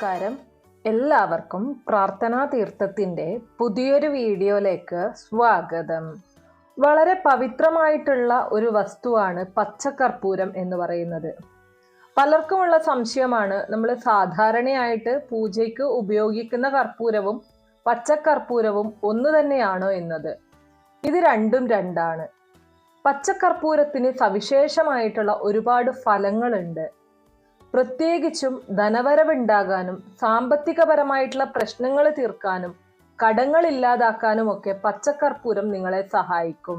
നമസ്കാരം. എല്ലാവർക്കും പ്രാർത്ഥനാ തീർത്ഥത്തിന്റെ പുതിയൊരു വീഡിയോയിലേക്ക് സ്വാഗതം. വളരെ പവിത്രമായിട്ടുള്ള ഒരു വസ്തുവാണ് പച്ചക്കർപ്പൂരം എന്ന് പറയുന്നത്. പലർക്കുമുള്ള സംശയമാണ് നമ്മൾ സാധാരണയായിട്ട് പൂജയ്ക്ക് ഉപയോഗിക്കുന്ന കർപ്പൂരവും പച്ചക്കർപ്പൂരവും ഒന്ന് തന്നെയാണോ എന്നത്. ഇത് രണ്ടും രണ്ടാണ്. പച്ചക്കർപ്പൂരത്തിന് സവിശേഷമായിട്ടുള്ള ഒരുപാട് ഫലങ്ങളുണ്ട്. പ്രത്യേകിച്ചും ധനവരവുണ്ടാകാനും സാമ്പത്തികപരമായിട്ടുള്ള പ്രശ്നങ്ങൾ തീർക്കാനും കടങ്ങൾ ഇല്ലാതാക്കാനും ഒക്കെ പച്ചക്കർപ്പൂരം നിങ്ങളെ സഹായിക്കും.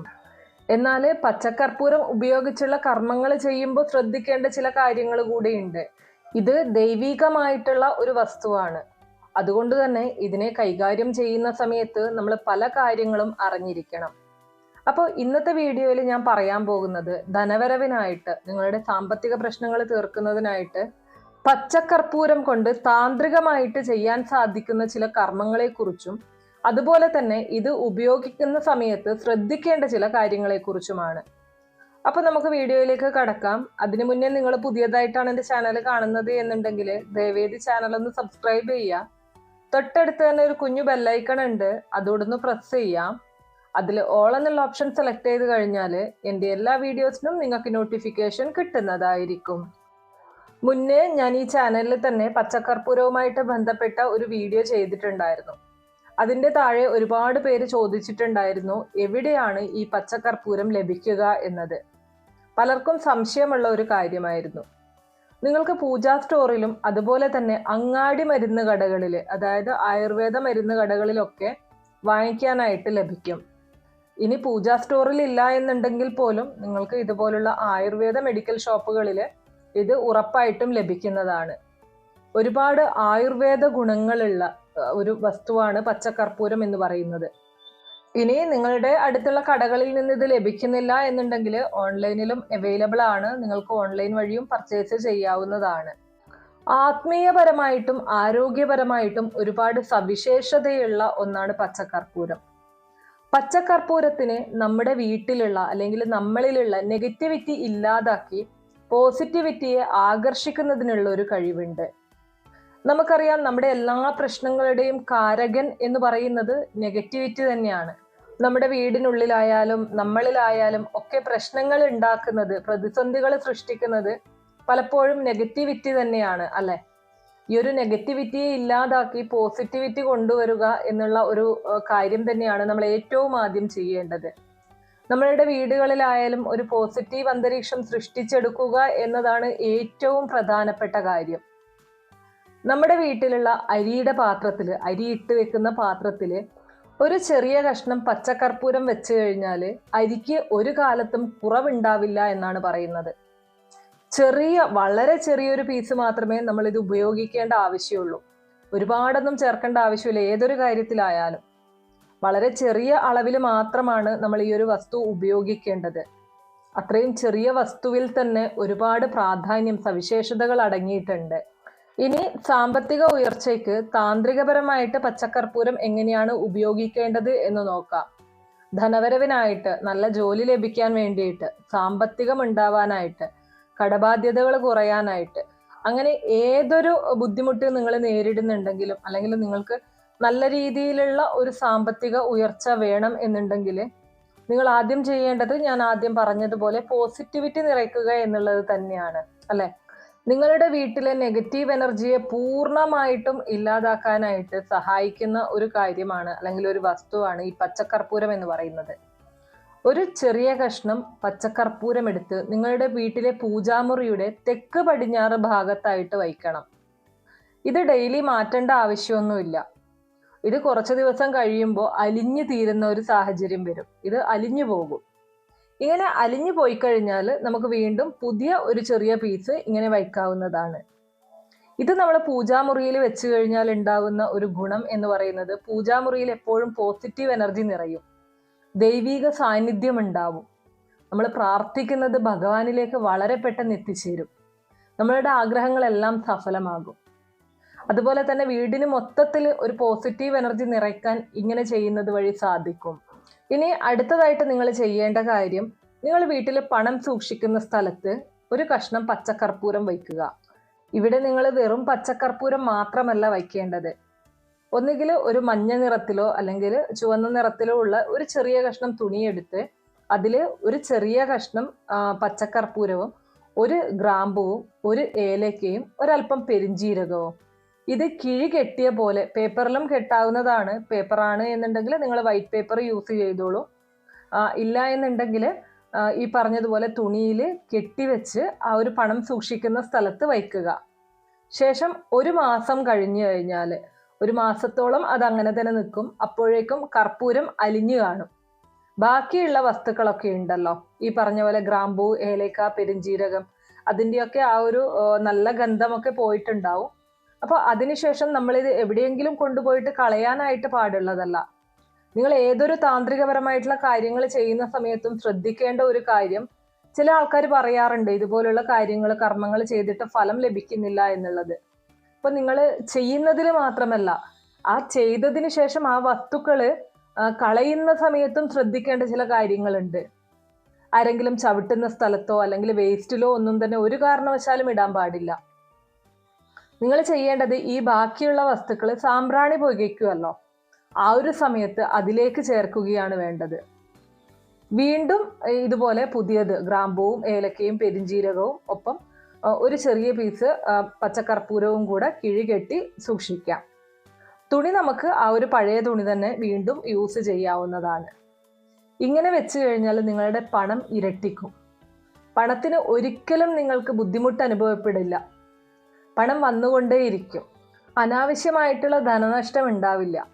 എന്നാൽ പച്ചക്കർപ്പൂരം ഉപയോഗിച്ചുള്ള കർമ്മങ്ങൾ ചെയ്യുമ്പോൾ ശ്രദ്ധിക്കേണ്ട ചില കാര്യങ്ങൾ കൂടിയുണ്ട്. ഇത് ദൈവികമായിട്ടുള്ള ഒരു വസ്തുവാണ്. അതുകൊണ്ട് തന്നെ ഇതിനെ കൈകാര്യം ചെയ്യുന്ന സമയത്ത് നമ്മൾ പല കാര്യങ്ങളും അറിഞ്ഞിരിക്കണം. അപ്പോൾ ഇന്നത്തെ വീഡിയോയിൽ ഞാൻ പറയാൻ പോകുന്നത് ധനവരവിനായിട്ട് നിങ്ങളുടെ സാമ്പത്തിക പ്രശ്നങ്ങൾ തീർക്കുന്നതിനായിട്ട് പച്ചക്കർപ്പൂരം കൊണ്ട് താന്ത്രികമായിട്ട് ചെയ്യാൻ സാധിക്കുന്ന ചില കർമ്മങ്ങളെക്കുറിച്ചും അതുപോലെ തന്നെ ഇത് ഉപയോഗിക്കുന്ന സമയത്ത് ശ്രദ്ധിക്കേണ്ട ചില കാര്യങ്ങളെക്കുറിച്ചുമാണ്. അപ്പോൾ നമുക്ക് വീഡിയോയിലേക്ക് കടക്കാം. അതിനു മുന്നേ നിങ്ങൾ പുതിയതായിട്ടാണ് എന്റെ ചാനൽ കാണുന്നത് എന്നുണ്ടെങ്കിൽ ദയവേദി ചാനൽ ഒന്ന് സബ്സ്ക്രൈബ് ചെയ്യുക. തൊട്ടടുത്ത് തന്നെ ഒരു കുഞ്ഞു ബെല്ലൈക്കൺ ഉണ്ട്. അതോടൊന്ന് പ്രസ് ചെയ്യാം അതിൽ ഓൾ എന്നുള്ള ഓപ്ഷൻ സെലക്ട് ചെയ്ത് കഴിഞ്ഞാൽ എന്റെ എല്ലാ വീഡിയോസിനും നിങ്ങൾക്ക് നോട്ടിഫിക്കേഷൻ കിട്ടുന്നതായിരിക്കും. മുന്നേ ഞാൻ ഈ ചാനലിൽ തന്നെ പച്ചക്കർപ്പൂരവുമായിട്ട് ബന്ധപ്പെട്ട ഒരു വീഡിയോ ചെയ്തിട്ടുണ്ടായിരുന്നു. അതിന്റെ താഴെ ഒരുപാട് പേര് ചോദിച്ചിട്ടുണ്ടായിരുന്നു എവിടെയാണ് ഈ പച്ചക്കർപ്പൂരം ലഭിക്കുക എന്നത്? പലർക്കും സംശയമുള്ള ഒരു കാര്യമായിരുന്നു. നിങ്ങൾക്ക് പൂജാ സ്റ്റോറിലും അതുപോലെ തന്നെ അങ്ങാടി മരുന്ന് കടകളിൽ അതായത് ആയുർവേദ മരുന്ന് കടകളിലൊക്കെ വാങ്ങിക്കാനായിട്ട് ലഭിക്കും. ഇനി പൂജ സ്റ്റോറിൽ ഇല്ല എന്നുണ്ടെങ്കിൽ പോലും നിങ്ങൾക്ക് ഇതുപോലുള്ള ആയുർവേദ മെഡിക്കൽ ഷോപ്പുകളിൽ ഇത് ഉറപ്പായിട്ടും ലഭിക്കുന്നതാണ്. ഒരുപാട് ആയുർവേദ ഗുണങ്ങളുള്ള ഒരു വസ്തുവാണ് പച്ചക്കർപ്പൂരം എന്ന് പറയുന്നത്. ഇനി നിങ്ങളുടെ അടുത്തുള്ള കടകളിൽ നിന്ന് ഇത് ലഭിക്കുന്നില്ല എന്നുണ്ടെങ്കിൽ ഓൺലൈനിലും അവൈലബിൾ ആണ്. നിങ്ങൾക്ക് ഓൺലൈൻ വഴിയും പർച്ചേസ് ചെയ്യാവുന്നതാണ്. ആത്മീയപരമായിട്ടും ആരോഗ്യപരമായിട്ടും ഒരുപാട് സവിശേഷതയുള്ള ഒന്നാണ് പച്ചക്കർപ്പൂരം പച്ചക്കർപ്പൂരത്തിന് നമ്മുടെ വീട്ടിലുള്ള അല്ലെങ്കിൽ നമ്മളിലുള്ള നെഗറ്റിവിറ്റി ഇല്ലാതാക്കി പോസിറ്റിവിറ്റിയെ ആകർഷിക്കുന്നതിനുള്ള ഒരു കഴിവുണ്ട്. നമുക്കറിയാം നമ്മുടെ എല്ലാ പ്രശ്നങ്ങളുടെയും കാരകൻ എന്ന് പറയുന്നത് നെഗറ്റിവിറ്റി തന്നെയാണ്. നമ്മുടെ വീടിനുള്ളിലായാലും നമ്മളിലായാലും ഒക്കെ പ്രശ്നങ്ങൾ ഉണ്ടാക്കുന്നത് പ്രതിസന്ധികൾ സൃഷ്ടിക്കുന്നത് പലപ്പോഴും നെഗറ്റിവിറ്റി തന്നെയാണ് അല്ലെ? ഈ ഒരു നെഗറ്റിവിറ്റിയെ ഇല്ലാതാക്കി പോസിറ്റിവിറ്റി കൊണ്ടുവരിക എന്നുള്ള ഒരു കാര്യം തന്നെയാണ് നമ്മൾ ഏറ്റവും ആദ്യം ചെയ്യേണ്ടത്. നമ്മളുടെ വീടുകളിലായാലും ഒരു പോസിറ്റീവ് അന്തരീക്ഷം സൃഷ്ടിച്ചെടുക്കുക എന്നതാണ് ഏറ്റവും പ്രധാനപ്പെട്ട കാര്യം. നമ്മുടെ വീട്ടിലുള്ള അരിയുടെ പാത്രത്തിൽ അരി ഇട്ട് വെക്കുന്ന പാത്രത്തിൽ ഒരു ചെറിയ കഷ്ണം പച്ചക്കർപ്പൂരം വെച്ച് കഴിഞ്ഞാൽ അരിക്ക് ഒരു കാലത്തും കുറവുണ്ടാവില്ല എന്നാണ് പറയുന്നത്. ചെറിയ വളരെ ചെറിയൊരു പീസ് മാത്രമേ നമ്മൾ ഇത് ഉപയോഗിക്കേണ്ട ആവശ്യമുള്ളൂ. ഒരുപാടൊന്നും ചേർക്കേണ്ട ആവശ്യമില്ല ഏതൊരു കാര്യത്തിലായാലും. വളരെ ചെറിയ അളവിൽ മാത്രമാണ് നമ്മൾ ഈ ഒരു വസ്തു ഉപയോഗിക്കേണ്ടത്. അത്രയും ചെറിയ വസ്തുവിൽ തന്നെ ഒരുപാട് പ്രാധാന്യം സവിശേഷതകൾ അടങ്ങിയിട്ടുണ്ട്. ഇനി സാമ്പത്തിക ഉയർച്ചയ്ക്ക് താന്ത്രികപരമായിട്ട് പച്ചക്കർപ്പൂരം എങ്ങനെയാണ് ഉപയോഗിക്കേണ്ടത് എന്ന് നോക്കാം. ധനവരവിനായിട്ട് നല്ല ജോലി ലഭിക്കാൻ വേണ്ടിയിട്ട് സാമ്പത്തികം ഉണ്ടാവാനായിട്ട് കടബാധ്യതകൾ കുറയാനായിട്ട്. അങ്ങനെ ഏതൊരു ബുദ്ധിമുട്ട് നിങ്ങൾ നേരിടുന്നുണ്ടെങ്കിലും അല്ലെങ്കിൽ നിങ്ങൾക്ക് നല്ല രീതിയിലുള്ള ഒരു സാമ്പത്തിക ഉയർച്ച വേണം എന്നുണ്ടെങ്കിൽ നിങ്ങൾ ആദ്യം ചെയ്യേണ്ടത് ഞാൻ ആദ്യം പറഞ്ഞതുപോലെ പോസിറ്റിവിറ്റി നിറയ്ക്കുക എന്നുള്ളത് തന്നെയാണ് അല്ലെ? നിങ്ങളുടെ വീട്ടിലെ നെഗറ്റീവ് എനർജിയെ പൂർണമായിട്ടും ഇല്ലാതാക്കാനായിട്ട് സഹായിക്കുന്ന ഒരു കാര്യമാണ് അല്ലെങ്കിൽ ഒരു വസ്തുവാണ് ഈ പച്ചക്കർപ്പൂരം എന്ന് പറയുന്നത്. ഒരു ചെറിയ കഷ്ണം പച്ചക്കർപ്പൂരം എടുത്ത് നിങ്ങളുടെ വീട്ടിലെ പൂജാമുറിയുടെ തെക്ക് പടിഞ്ഞാറ് ഭാഗത്തായിട്ട് വയ്ക്കണം. ഇത് ഡെയിലി മാറ്റേണ്ട ആവശ്യമൊന്നുമില്ല. ഇത് കുറച്ച് ദിവസം കഴിയുമ്പോൾ അലിഞ്ഞു തീരുന്ന ഒരു സാഹചര്യം വരും. ഇത് അലിഞ്ഞു പോകും. ഇങ്ങനെ അലിഞ്ഞു പോയി കഴിഞ്ഞാൽ നമുക്ക് വീണ്ടും പുതിയ ഒരു ചെറിയ പീസ് ഇങ്ങനെ വയ്ക്കാവുന്നതാണ്. ഇത് നമ്മൾ പൂജാമുറിയിൽ വെച്ച് കഴിഞ്ഞാൽ ഉണ്ടാകുന്ന ഒരു ഗുണം എന്ന് പറയുന്നത് പൂജാമുറിയിൽ എപ്പോഴും പോസിറ്റീവ് എനർജി നിറയും. ദൈവിക സാന്നിധ്യം ഉണ്ടാവും നമ്മൾ പ്രാർത്ഥിക്കുന്നത് ഭഗവാനിലേക്ക് വളരെ പെട്ടെന്ന് എത്തിച്ചേരും. നമ്മളുടെ ആഗ്രഹങ്ങളെല്ലാം സഫലമാകും. അതുപോലെ തന്നെ വീടിന് മൊത്തത്തിൽ ഒരു പോസിറ്റീവ് എനർജി നിറയ്ക്കാൻ ഇങ്ങനെ ചെയ്യുന്നത് വഴി സാധിക്കും. ഇനി അടുത്തതായിട്ട് നിങ്ങൾ ചെയ്യേണ്ട കാര്യം നിങ്ങൾ വീട്ടിൽ പണം സൂക്ഷിക്കുന്ന സ്ഥലത്ത് ഒരു കഷ്ണം പച്ചക്കർപ്പൂരം വയ്ക്കുക. ഇവിടെ നിങ്ങൾ വെറും പച്ചക്കർപ്പൂരം മാത്രമല്ല വയ്ക്കേണ്ടത്. ഒന്നുകിൽ ഒരു മഞ്ഞ നിറത്തിലോ അല്ലെങ്കിൽ ചുവന്ന നിറത്തിലോ ഉള്ള ഒരു ചെറിയ കഷ്ണം തുണിയെടുത്ത് അതിൽ ഒരു ചെറിയ കഷ്ണം പച്ചക്കർപ്പൂരവും ഒരു ഗ്രാമ്പുവും ഒരു ഏലക്കയും ഒരല്പം പെരിഞ്ജീരകവും ഇത് കിഴി കെട്ടിയ പോലെ പേപ്പറിലും കെട്ടാവുന്നതാണ് പേപ്പറാണ് എന്നുണ്ടെങ്കിൽ നിങ്ങൾ വൈറ്റ് പേപ്പർ യൂസ് ചെയ്തോളൂ. ഇല്ല എന്നുണ്ടെങ്കിൽ ഈ പറഞ്ഞതുപോലെ തുണിയിൽ കെട്ടിവെച്ച് ആ ഒരു പണം സൂക്ഷിക്കുന്ന സ്ഥലത്ത് വയ്ക്കുക. ശേഷം ഒരു മാസം കഴിഞ്ഞു കഴിഞ്ഞാൽ ഒരു മാസത്തോളം അത് അങ്ങനെ തന്നെ നിൽക്കും. അപ്പോഴേക്കും കർപ്പൂരം അലിഞ്ഞു കാണും. ബാക്കിയുള്ള വസ്തുക്കളൊക്കെ ഉണ്ടല്ലോ. ഈ പറഞ്ഞ പോലെ ഗ്രാമ്പൂ ഏലക്ക പെരിഞ്ജീരകം അതിന്റെയൊക്കെ ആ ഒരു നല്ല ഗന്ധമൊക്കെ പോയിട്ടുണ്ടാവും. അപ്പോൾ അതിനുശേഷം നമ്മളിത് എവിടെയെങ്കിലും കൊണ്ടുപോയിട്ട് കളയാനായിട്ട് പാടുള്ളതല്ല. നിങ്ങൾ ഏതൊരു താന്ത്രികപരമായിട്ടുള്ള കാര്യങ്ങൾ ചെയ്യുന്ന സമയത്തും ശ്രദ്ധിക്കേണ്ട ഒരു കാര്യം ചില ആൾക്കാർ പറയാറുണ്ട് ഇതുപോലുള്ള കാര്യങ്ങൾ കർമ്മങ്ങൾ ചെയ്തിട്ട് ഫലം ലഭിക്കുന്നില്ല എന്നുള്ളത്. അപ്പൊ നിങ്ങൾ ചെയ്യുന്നതിൽ മാത്രമല്ല ആ ചെയ്തതിന് ശേഷം ആ വസ്തുക്കൾ ആ, കളയുന്ന സമയത്തും ശ്രദ്ധിക്കേണ്ട ചില കാര്യങ്ങളുണ്ട്. ആരെങ്കിലും ചവിട്ടുന്ന സ്ഥലത്തോ അല്ലെങ്കിൽ വേസ്റ്റിലോ ഒന്നും തന്നെ ഒരു കാരണവശാലും ഇടാൻ പാടില്ല. നിങ്ങൾ ചെയ്യേണ്ടത് ഈ ബാക്കിയുള്ള വസ്തുക്കൾ സാമ്പ്രാണി പുകയ്ക്കുമല്ലോ ആ ഒരു സമയത്ത് അതിലേക്ക് ചേർക്കുകയാണ് വേണ്ടത്. വീണ്ടും ഇതുപോലെ പുതിയത് ഗ്രാമ്പൂവും ഏലക്കയും പെരിഞ്ജീരകവും ഒപ്പം ഒരു ചെറിയ പീസ് പച്ചക്കർപ്പൂരവും കൂടെ കിഴികെട്ടി സൂക്ഷിക്കാം. തുണി നമുക്ക് ആ ഒരു പഴയ തുണി തന്നെ വീണ്ടും യൂസ് ചെയ്യാവുന്നതാണ്. ഇങ്ങനെ വെച്ച് കഴിഞ്ഞാൽ നിങ്ങളുടെ പണം ഇരട്ടിക്കും. പണത്തിന് ഒരിക്കലും നിങ്ങൾക്ക് ബുദ്ധിമുട്ട് അനുഭവപ്പെടില്ല. പണം വന്നുകൊണ്ടേയിരിക്കും. അനാവശ്യമായിട്ടുള്ള ധനനഷ്ടം ഉണ്ടാവില്ല.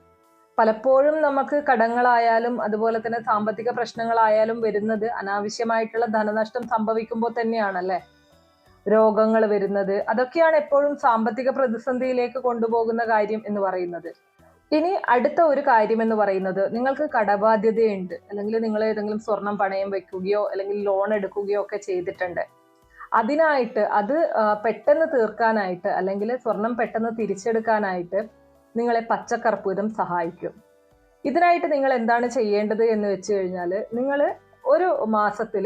പലപ്പോഴും നമുക്ക് കടങ്ങളായാലും അതുപോലെ തന്നെ സാമ്പത്തിക പ്രശ്നങ്ങളായാലും വരുന്നത് അനാവശ്യമായിട്ടുള്ള ധനനഷ്ടം സംഭവിക്കുമ്പോൾ തന്നെയാണല്ലേ? രോഗങ്ങൾ വരുന്നത്. അതൊക്കെയാണ് എപ്പോഴും സാമ്പത്തിക പ്രതിസന്ധിയിലേക്ക് കൊണ്ടുപോകുന്ന കാര്യം എന്ന് പറയുന്നത്. ഇനി അടുത്ത ഒരു കാര്യം എന്ന് പറയുന്നത് നിങ്ങൾക്ക് കടബാധ്യതയുണ്ട്. അല്ലെങ്കിൽ നിങ്ങൾ ഏതെങ്കിലും സ്വർണം പണയം വെക്കുകയോ അല്ലെങ്കിൽ ലോൺ എടുക്കുകയോ ഒക്കെ ചെയ്തിട്ടുണ്ട്. അതിനായിട്ട് അത് പെട്ടെന്ന് തീർക്കാനായിട്ട് അല്ലെങ്കിൽ സ്വർണം പെട്ടെന്ന് തിരിച്ചെടുക്കാനായിട്ട് നിങ്ങളെ പച്ചക്കർപ്പൂരം സഹായിക്കും. ഇതിനായിട്ട് നിങ്ങൾ എന്താണ് ചെയ്യേണ്ടത് എന്ന് വെച്ച് കഴിഞ്ഞാൽ നിങ്ങൾ ഒരു മാസത്തിൽ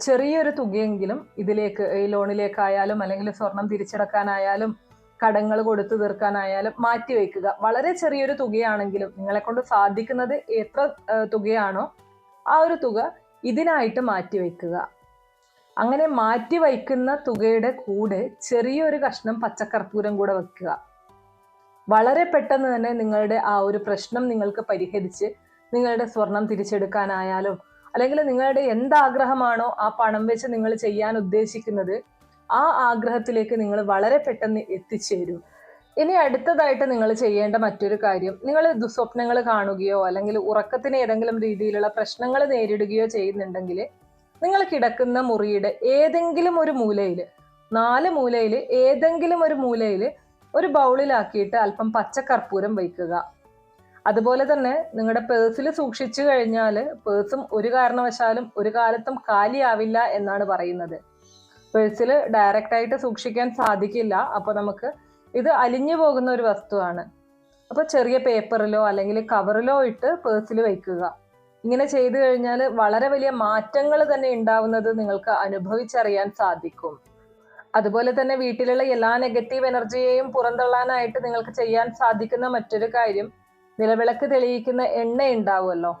ചെറിയൊരു തുകയെങ്കിലും ഇതിലേക്ക് ഈ ലോണിലേക്കായാലും അല്ലെങ്കിൽ സ്വർണം തിരിച്ചടക്കാനായാലും കടങ്ങൾ കൊടുത്തു തീർക്കാനായാലും മാറ്റിവെക്കുക വളരെ ചെറിയൊരു തുകയാണെങ്കിലും നിങ്ങളെ കൊണ്ട് സാധിക്കുന്നത് എത്ര തുകയാണോ ആ ഒരു തുക ഇതിനായിട്ട് മാറ്റിവെക്കുക അങ്ങനെ മാറ്റി വയ്ക്കുന്ന തുകയുടെ കൂടെ ചെറിയൊരു കഷ്ണം പച്ചക്കർപ്പൂരം കൂടെ വെക്കുക വളരെ പെട്ടെന്ന് തന്നെ നിങ്ങളുടെ ആ ഒരു പ്രശ്നം നിങ്ങൾക്ക് പരിഹരിച്ച് നിങ്ങളുടെ സ്വർണം തിരിച്ചെടുക്കാനായാലും അല്ലെങ്കിൽ നിങ്ങളുടെ എന്താഗ്രഹമാണോ ആ പണം വെച്ച് നിങ്ങൾ ചെയ്യാൻ ഉദ്ദേശിക്കുന്നത് ആ ആഗ്രഹത്തിലേക്ക് നിങ്ങൾ വളരെ പെട്ടെന്ന് എത്തിച്ചേരും. ഇനി അടുത്തതായിട്ട് നിങ്ങൾ ചെയ്യേണ്ട മറ്റൊരു കാര്യം നിങ്ങൾ ദുസ്വപ്നങ്ങൾ കാണുകയോ അല്ലെങ്കിൽ ഉറക്കത്തിന് ഏതെങ്കിലും രീതിയിലുള്ള പ്രശ്നങ്ങൾ നേരിടുകയോ ചെയ്യുന്നുണ്ടെങ്കിൽ നിങ്ങൾ കിടക്കുന്ന മുറിയുടെ ഏതെങ്കിലും ഒരു മൂലയിൽ നാല് മൂലയിൽ ഏതെങ്കിലും ഒരു മൂലയിൽ ഒരു ബൗളിലാക്കിയിട്ട് അല്പം പച്ചക്കർപ്പൂരം വയ്ക്കുക. അതുപോലെ തന്നെ നിങ്ങളുടെ പേഴ്സിൽ സൂക്ഷിച്ചു കഴിഞ്ഞാൽ പേഴ്സും ഒരു കാരണവശാലും ഒരു കാലത്തും കാലിയാവില്ല എന്നാണ് പറയുന്നത്. പേഴ്സിൽ ഡയറക്റ്റ് ആയിട്ട് സൂക്ഷിക്കാൻ സാധിക്കില്ല. അപ്പോൾ നമുക്ക് ഇത് അലിഞ്ഞു പോകുന്ന ഒരു വസ്തുവാണ്. അപ്പോൾ ചെറിയ പേപ്പറിലോ അല്ലെങ്കിൽ കവറിലോ ഇട്ട് പേഴ്സിൽ വയ്ക്കുക. ഇങ്ങനെ ചെയ്തു കഴിഞ്ഞാൽ വളരെ വലിയ മാറ്റങ്ങൾ തന്നെ ഉണ്ടാവുന്നത് നിങ്ങൾക്ക് അനുഭവിച്ചറിയാൻ സാധിക്കും. അതുപോലെ തന്നെ വീട്ടിലുള്ള എല്ലാ നെഗറ്റീവ് എനർജിയെയും പുറന്തള്ളാനായിട്ട് നിങ്ങൾക്ക് ചെയ്യാൻ സാധിക്കുന്ന മറ്റൊരു കാര്യം നിലവിളക്ക് തെളിയിക്കുന്ന എണ്ണ ഉണ്ടാവുമല്ലോ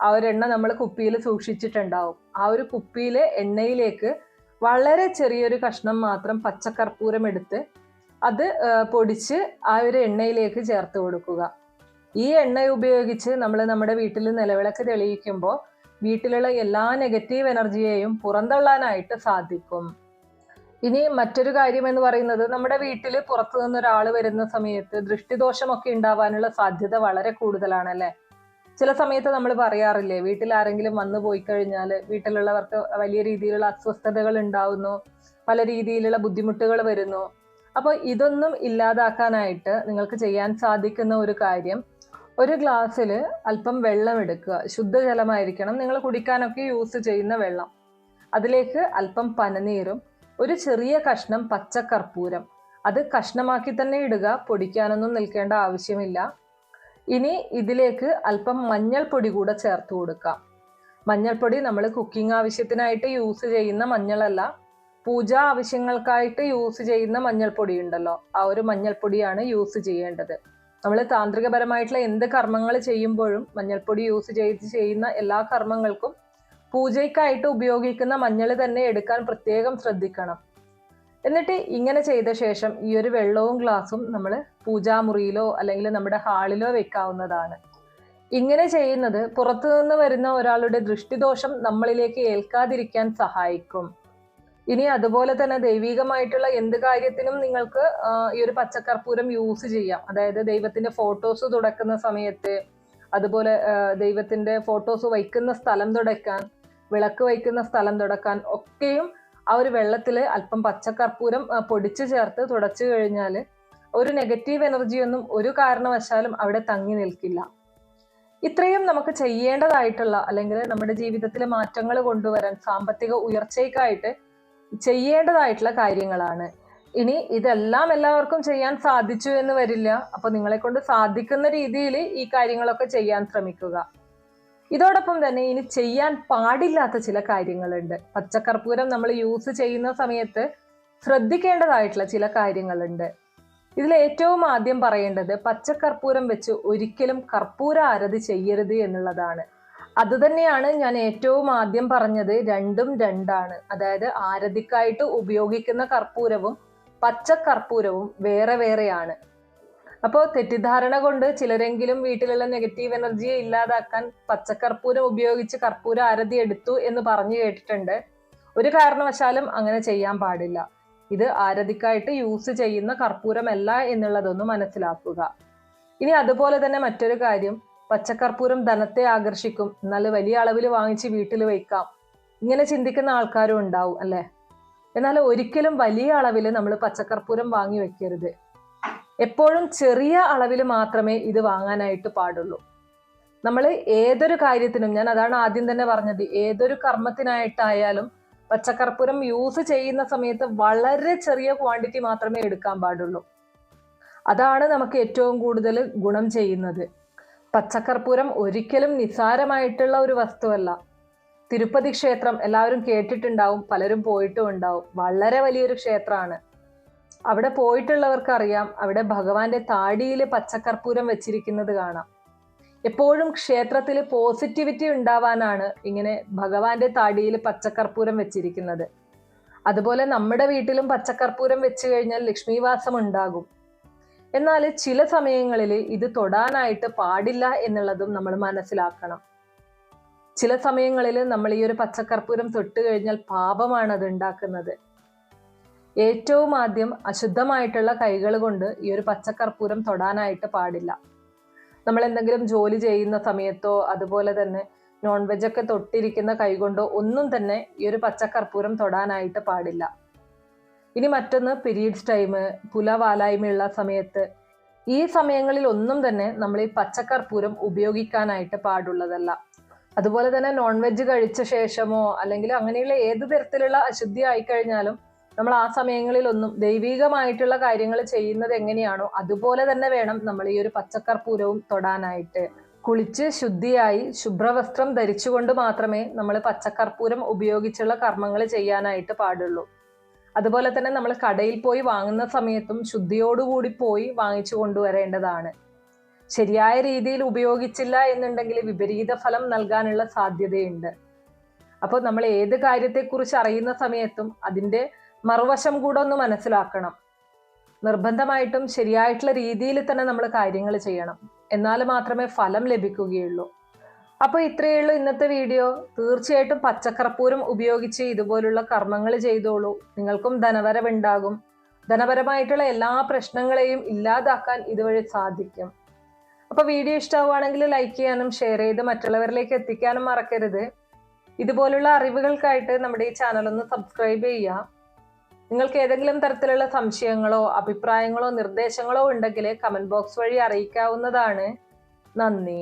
ആ ഒരു എണ്ണ നമ്മൾ കുപ്പിയിൽ സൂക്ഷിച്ചിട്ടുണ്ടാവും. ആ ഒരു കുപ്പിയിലെ എണ്ണയിലേക്ക് വളരെ ചെറിയൊരു കഷ്ണം മാത്രം പച്ചക്കർപ്പൂരം എടുത്ത് അത് പൊടിച്ച് ആ ഒരു എണ്ണയിലേക്ക് ചേർത്ത് കൊടുക്കുക. ഈ എണ്ണ ഉപയോഗിച്ച് നമ്മൾ നമ്മുടെ വീട്ടിൽ നിലവിളക്ക് തെളിയിക്കുമ്പോൾ വീട്ടിലുള്ള എല്ലാ നെഗറ്റീവ് എനർജിയെയും പുറന്തള്ളാനായിട്ട് സാധിക്കും. ഇനി മറ്റൊരു കാര്യം എന്ന് പറയുന്നത് നമ്മുടെ വീട്ടിൽ പുറത്തു നിന്ന് ഒരാൾ വരുന്ന സമയത്ത് ദൃഷ്ടിദോഷമൊക്കെ ഉണ്ടാവാനുള്ള സാധ്യത വളരെ കൂടുതലാണ് അല്ലെ ചില സമയത്ത് നമ്മൾ പറയാറില്ലേ വീട്ടിൽ ആരെങ്കിലും വന്നു പോയി കഴിഞ്ഞാൽ വീട്ടിലുള്ളവർക്ക് വലിയ രീതിയിലുള്ള അസ്വസ്ഥതകൾ ഉണ്ടാവുന്നു പല രീതിയിലുള്ള ബുദ്ധിമുട്ടുകൾ വരുന്നു. അപ്പോൾ ഇതൊന്നും ഇല്ലാതാക്കാനായിട്ട് നിങ്ങൾക്ക് ചെയ്യാൻ സാധിക്കുന്ന ഒരു കാര്യം ഒരു ഗ്ലാസ്സിൽ അല്പം വെള്ളം എടുക്കുക. ശുദ്ധജലമായിരിക്കണം നിങ്ങൾ കുടിക്കാനൊക്കെ യൂസ് ചെയ്യുന്ന വെള്ളം. അതിലേക്ക് അല്പം പനനീരും ഒരു ചെറിയ കഷ്ണം പച്ചക്കർപ്പൂരം അത് കഷ്ണമാക്കി തന്നെ ഇടുക പൊടിക്കാനൊന്നും നിൽക്കേണ്ട ആവശ്യമില്ല. ഇനി ഇതിലേക്ക് അല്പം മഞ്ഞൾപ്പൊടി കൂടെ ചേർത്ത് കൊടുക്കാം. മഞ്ഞൾപ്പൊടി നമ്മൾ കുക്കിംഗ് ആവശ്യത്തിനായിട്ട് യൂസ് ചെയ്യുന്ന മഞ്ഞളല്ല. പൂജാ ആവശ്യങ്ങൾക്കായിട്ട് യൂസ് ചെയ്യുന്ന മഞ്ഞൾപ്പൊടി ഉണ്ടല്ലോ. ആ ഒരു മഞ്ഞൾപ്പൊടിയാണ് യൂസ് ചെയ്യേണ്ടത്. നമ്മൾ താന്ത്രികപരമായിട്ടുള്ള എന്ത് കർമ്മങ്ങൾ ചെയ്യുമ്പോഴും മഞ്ഞൾപ്പൊടി യൂസ് ചെയ്ത് ചെയ്യുന്ന എല്ലാ കർമ്മങ്ങൾക്കും പൂജയ്ക്കായിട്ട് ഉപയോഗിക്കുന്ന മഞ്ഞൾ തന്നെ എടുക്കാൻ പ്രത്യേകം ശ്രദ്ധിക്കണം. എന്നിട്ട് ഇങ്ങനെ ചെയ്ത ശേഷം ഈ ഒരു വെള്ളവും ഗ്ലാസും നമ്മൾ പൂജാമുറിയിലോ അല്ലെങ്കിൽ നമ്മുടെ ഹാളിലോ വെക്കാവുന്നതാണ്. ഇങ്ങനെ ചെയ്യുന്നത് പുറത്തു നിന്ന് വരുന്ന ഒരാളുടെ ദൃഷ്ടിദോഷം നമ്മളിലേക്ക് ഏൽക്കാതിരിക്കാൻ സഹായിക്കും. ഇനി അതുപോലെ തന്നെ ദൈവികമായിട്ടുള്ള എന്ത് കാര്യത്തിനും നിങ്ങൾക്ക് ഈ ഒരു പച്ചക്കർപ്പൂരം യൂസ് ചെയ്യാം. അതായത് ദൈവത്തിന്റെ ഫോട്ടോസ് തുടക്കുന്ന സമയത്ത് അതുപോലെ ദൈവത്തിന്റെ ഫോട്ടോസ് വയ്ക്കുന്ന സ്ഥലം തുടയ്ക്കാൻ വിളക്ക് വയ്ക്കുന്ന സ്ഥലം തുടക്കാൻ ഒക്കെയും ആ ഒരു വെള്ളത്തിൽ അല്പം പച്ചക്കർപ്പൂരം പൊടിച്ചു ചേർത്ത് തുടച്ചു കഴിഞ്ഞാൽ ഒരു നെഗറ്റീവ് എനർജിയൊന്നും ഒരു കാരണവശാലും അവിടെ തങ്ങി നിൽക്കില്ല. ഇത്രയും നമുക്ക് ചെയ്യേണ്ടതായിട്ടുള്ള അല്ലെങ്കിൽ നമ്മുടെ ജീവിതത്തിൽ മാറ്റങ്ങൾ കൊണ്ടുവരാൻ സാമ്പത്തിക ഉയർച്ചയ്ക്കായിട്ട് ചെയ്യേണ്ടതായിട്ടുള്ള കാര്യങ്ങളാണ്. ഇനി ഇതെല്ലാം എല്ലാവർക്കും ചെയ്യാൻ സാധിച്ചു എന്ന് വരില്ല. അപ്പൊ നിങ്ങളെ കൊണ്ട് സാധിക്കുന്ന രീതിയിൽ ഈ കാര്യങ്ങളൊക്കെ ചെയ്യാൻ ശ്രമിക്കുക. ഇതോടൊപ്പം തന്നെ ഇനി ചെയ്യാൻ പാടില്ലാത്ത ചില കാര്യങ്ങളുണ്ട്. പച്ചക്കർപ്പൂരം നമ്മൾ യൂസ് ചെയ്യുന്ന സമയത്ത് ശ്രദ്ധിക്കേണ്ടതായിട്ടുള്ള ചില കാര്യങ്ങളുണ്ട്. ഇതിൽ ഏറ്റവും ആദ്യം പറയേണ്ടത് പച്ചക്കർപ്പൂരം വെച്ച് ഒരിക്കലും കർപ്പൂര ആരതി ചെയ്യരുത് എന്നുള്ളതാണ്. അതുതന്നെയാണ് ഞാൻ ഏറ്റവും ആദ്യം പറഞ്ഞത് രണ്ടും രണ്ടാണ്. അതായത് ആരതിക്കായിട്ട് ഉപയോഗിക്കുന്ന കർപ്പൂരവും പച്ചക്കർപ്പൂരവും വേറെ വേറെയാണ്. അപ്പോൾ തെറ്റിദ്ധാരണ കൊണ്ട് ചിലരെങ്കിലും വീട്ടിലുള്ള നെഗറ്റീവ് എനർജിയെ ഇല്ലാതാക്കാൻ പച്ചക്കർപ്പൂരം ഉപയോഗിച്ച് കർപ്പൂര ആരതി എടുത്തു എന്ന് പറഞ്ഞു കേട്ടിട്ടുണ്ട്. ഒരു കാരണവശാലും അങ്ങനെ ചെയ്യാൻ പാടില്ല. ഇത് ആരതിക്കായിട്ട് യൂസ് ചെയ്യുന്ന കർപ്പൂരമല്ല എന്നുള്ളതൊന്ന് മനസ്സിലാക്കുക. ഇനി അതുപോലെ തന്നെ മറ്റൊരു കാര്യം. പച്ചക്കർപ്പൂരം ധനത്തെ ആകർഷിക്കും. എന്നാൽ വലിയ അളവിൽ വാങ്ങിച്ച് വീട്ടിൽ വയ്ക്കാം. ഇങ്ങനെ ചിന്തിക്കുന്ന ആൾക്കാരും ഉണ്ടാവും അല്ലേ? എന്നാൽ ഒരിക്കലും വലിയ അളവിൽ നമ്മൾ പച്ചക്കർപ്പൂരം വാങ്ങി വെക്കരുത് എപ്പോഴും ചെറിയ അളവിൽ മാത്രമേ ഇത് വാങ്ങാനായിട്ട് പാടുള്ളൂ. നമ്മൾ ഏതൊരു കാര്യത്തിനും ഞാൻ അതാണ് ആദ്യം തന്നെ പറഞ്ഞത് ഏതൊരു കർമ്മത്തിനായിട്ടായാലും പച്ചക്കർപ്പൂരം യൂസ് ചെയ്യുന്ന സമയത്ത് വളരെ ചെറിയ ക്വാണ്ടിറ്റി മാത്രമേ എടുക്കാൻ പാടുള്ളൂ. അതാണ് നമുക്ക് ഏറ്റവും കൂടുതൽ ഗുണം ചെയ്യുന്നത്. പച്ചക്കർപ്പൂരം ഒരിക്കലും നിസ്സാരമായിട്ടുള്ള ഒരു വസ്തുവല്ല. തിരുപ്പതി ക്ഷേത്രം എല്ലാവരും കേട്ടിട്ടുണ്ടാവും പലരും പോയിട്ടും ഉണ്ടാവും. വളരെ വലിയൊരു ക്ഷേത്രമാണ്. അവിടെ പോയിട്ടുള്ളവർക്ക് അറിയാം അവിടെ ഭഗവാന്റെ താടിയിൽ പച്ചക്കർപ്പൂരം വെച്ചിരിക്കുന്നത് കാണാം. എപ്പോഴും ക്ഷേത്രത്തിൽ പോസിറ്റിവിറ്റി ഉണ്ടാവാനാണ് ഇങ്ങനെ ഭഗവാന്റെ താടിയിൽ പച്ചക്കർപ്പൂരം വെച്ചിരിക്കുന്നത്. അതുപോലെ നമ്മുടെ വീട്ടിലും പച്ചക്കർപ്പൂരം വെച്ച് കഴിഞ്ഞാൽ ലക്ഷ്മിവാസം ഉണ്ടാകും. എന്നാൽ ചില സമയങ്ങളിൽ ഇത് തൊടാനായിട്ട് പാടില്ല എന്നുള്ളതും നമ്മൾ മനസ്സിലാക്കണം. ചില സമയങ്ങളിൽ നമ്മൾ ഈ ഒരു പച്ചക്കർപ്പൂരം തൊട്ട് കഴിഞ്ഞാൽ പാപമാണ് അത് ഉണ്ടാക്കുന്നത്. ഏറ്റവും ആദ്യം അശുദ്ധമായിട്ടുള്ള കൈകൾ കൊണ്ട് ഈ ഒരു പച്ചക്കർപ്പൂരം തൊടാനായിട്ട് പാടില്ല. നമ്മൾ എന്തെങ്കിലും ജോലി ചെയ്യുന്ന സമയത്തോ അതുപോലെ തന്നെ നോൺ വെജ് ഒക്കെ തൊട്ടിരിക്കുന്ന കൈകൊണ്ടോ ഒന്നും തന്നെ ഈ ഒരു പച്ചക്കർപ്പൂരം തൊടാനായിട്ട് പാടില്ല. ഇനി മറ്റൊന്ന് പീരീഡ്സ് ടൈം പുലവാലായ്മയുള്ള സമയത്ത്. ഈ സമയങ്ങളിൽ ഒന്നും തന്നെ നമ്മൾ ഈ പച്ചക്കർപ്പൂരം ഉപയോഗിക്കാനായിട്ട് പാടുള്ളതല്ല. അതുപോലെ തന്നെ നോൺ വെജ് കഴിച്ച ശേഷമോ അല്ലെങ്കിൽ അങ്ങനെയുള്ള ഏത് തരത്തിലുള്ള അശുദ്ധി ആയിക്കഴിഞ്ഞാലും നമ്മൾ ആ സമയങ്ങളിലൊന്നും ദൈവികമായിട്ടുള്ള കാര്യങ്ങൾ ചെയ്യുന്നത് എങ്ങനെയാണോ അതുപോലെ തന്നെ വേണം നമ്മൾ ഈ ഒരു പച്ചക്കർപ്പൂരവും തൊടാനായിട്ട്. കുളിച്ച് ശുദ്ധിയായി ശുഭ്രവസ്ത്രം ധരിച്ചുകൊണ്ട് മാത്രമേ നമ്മൾ പച്ചക്കർപ്പൂരം ഉപയോഗിച്ചുള്ള കർമ്മങ്ങൾ ചെയ്യാനായിട്ട് പാടുള്ളൂ. അതുപോലെ തന്നെ നമ്മൾ കടയിൽ പോയി വാങ്ങുന്ന സമയത്തും ശുദ്ധിയോടുകൂടി പോയി വാങ്ങിച്ചു കൊണ്ടുവരേണ്ടതാണ്. ശരിയായ രീതിയിൽ ഉപയോഗിച്ചില്ല എന്നുണ്ടെങ്കിൽ വിപരീത ഫലം നൽകാനുള്ള സാധ്യതയുണ്ട്. അപ്പോൾ നമ്മൾ ഏത് കാര്യത്തെക്കുറിച്ച് അറിയുന്ന സമയത്തും അതിന്റെ മറുവശം കൂടെ ഒന്ന് മനസ്സിലാക്കണം. നിർബന്ധമായിട്ടും ശരിയായിട്ടുള്ള രീതിയിൽ തന്നെ നമ്മൾ കാര്യങ്ങൾ ചെയ്യണം. എന്നാൽ മാത്രമേ ഫലം ലഭിക്കുകയുള്ളൂ. അപ്പോൾ ഇത്രയേ ഉള്ളൂ ഇന്നത്തെ വീഡിയോ. തീർച്ചയായിട്ടും പച്ചക്കർപ്പൂരം ഉപയോഗിച്ച് ഇതുപോലുള്ള കർമ്മങ്ങൾ ചെയ്തോളൂ. നിങ്ങൾക്കും ധനവരവുണ്ടാകും. ധനപരമായിട്ടുള്ള എല്ലാ പ്രശ്നങ്ങളെയും ഇല്ലാതാക്കാൻ ഇതുവഴി സാധിക്കും. അപ്പോൾ വീഡിയോ ഇഷ്ടമാവുകയാണെങ്കിൽ ലൈക്ക് ചെയ്യാനും ഷെയർ ചെയ്ത് മറ്റുള്ളവരിലേക്ക് എത്തിക്കാനും മറക്കരുത്. ഇതുപോലുള്ള അറിവുകൾക്കായിട്ട് നമ്മുടെ ഈ ചാനൽ ഒന്ന് സബ്സ്ക്രൈബ് ചെയ്യുക. നിങ്ങൾക്ക് ഏതെങ്കിലും തരത്തിലുള്ള സംശയങ്ങളോ അഭിപ്രായങ്ങളോ നിർദ്ദേശങ്ങളോ ഉണ്ടെങ്കിൽ കമന്റ് ബോക്സ് വഴി അറിയിക്കാവുന്നതാണ്. നന്ദി.